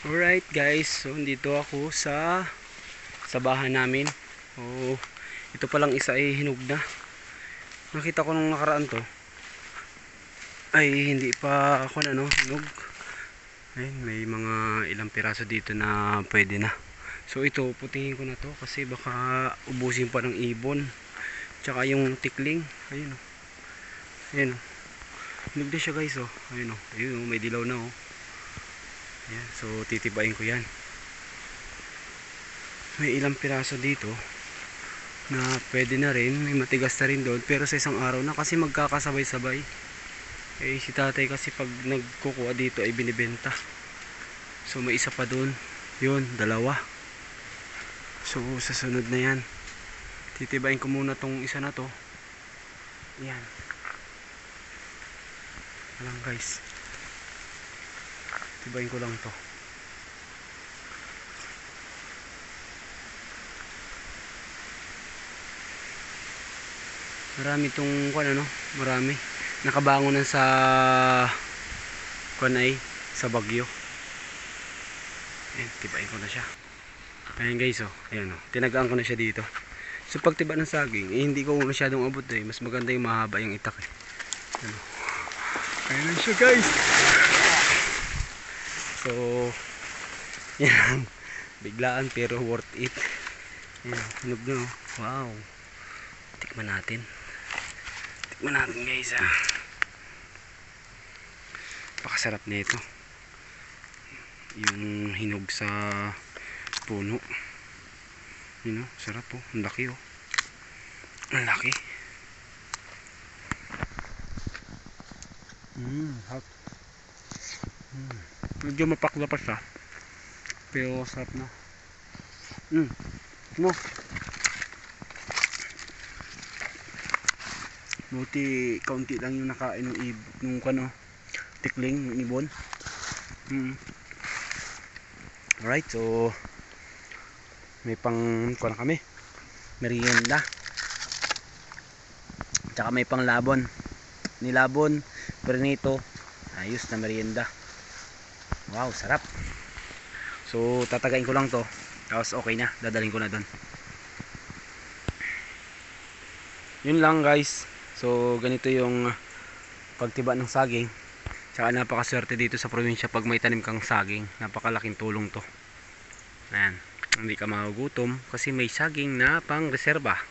Alright guys, so dito ako sa sa bahay namin. Oh, ito palang isa ay hinog na. Nakita ko nung nakaraan to. Ay hindi pa ako na no, hinog. Ayun, may mga ilang piraso dito na pwede na. So ito, putihin ko na to kasi baka ubusin pa ng ibon. Tsaka yung tikling, ayun oh. Ayun oh. Na siya guys oh. Ayun oh. Ayun oh, may dilaw na oh. Ayan, so titibayin ko yan. May ilang piraso dito na pwede na rin, may matigas na rin doon pero sa isang araw na kasi magkakasabay-sabay. Eh si tatay kasi pag nagkukuha dito ay binibenta. So may isa pa doon. Yun, dalawa. So sa sunod na yan. Titibayin ko muna tong isa na to. Yan. Alam guys. Tibayin ko lang to. Marami tong kwan ano, marami. Nakabangon na sa kwan ay sa bagyo. Ayan, tibayin ko na siya. Ayan guys oh, ayan oh. Tinagaan ko na siya dito. So pag tiba ng saging, eh, hindi ko masyadong abot eh. Mas maganda yung mahaba yung itak eh. Ayan oh. Ayan na siya guys. So, yan. Biglaan pero worth it. Yan, hinog na. oh. Wow. Tikman natin. Tikman natin guys ah. Pakasarap na ito. Yung hinog sa puno. Yun oh, sarap oh. Ang laki oh. Ang laki. Mmm, hot. Mm. Medyo mapakla pa siya. Pero sarap na. Mm. No. Buti kaunti lang yung nakain ng nung kano tikling ng ibon. Mm. Alright, so may pang kuha na kami. Merienda. Tsaka may pang labon. Nilabon, pernito, ayos na merienda. Wow, sarap. So, tatagain ko lang to. Tapos okay na, dadalhin ko na doon. Yun lang guys. So, ganito yung pagtiba ng saging. Tsaka napakaswerte dito sa probinsya pag may tanim kang saging. Napakalaking tulong to. Ayan. Hindi ka magugutom kasi may saging na pang reserba.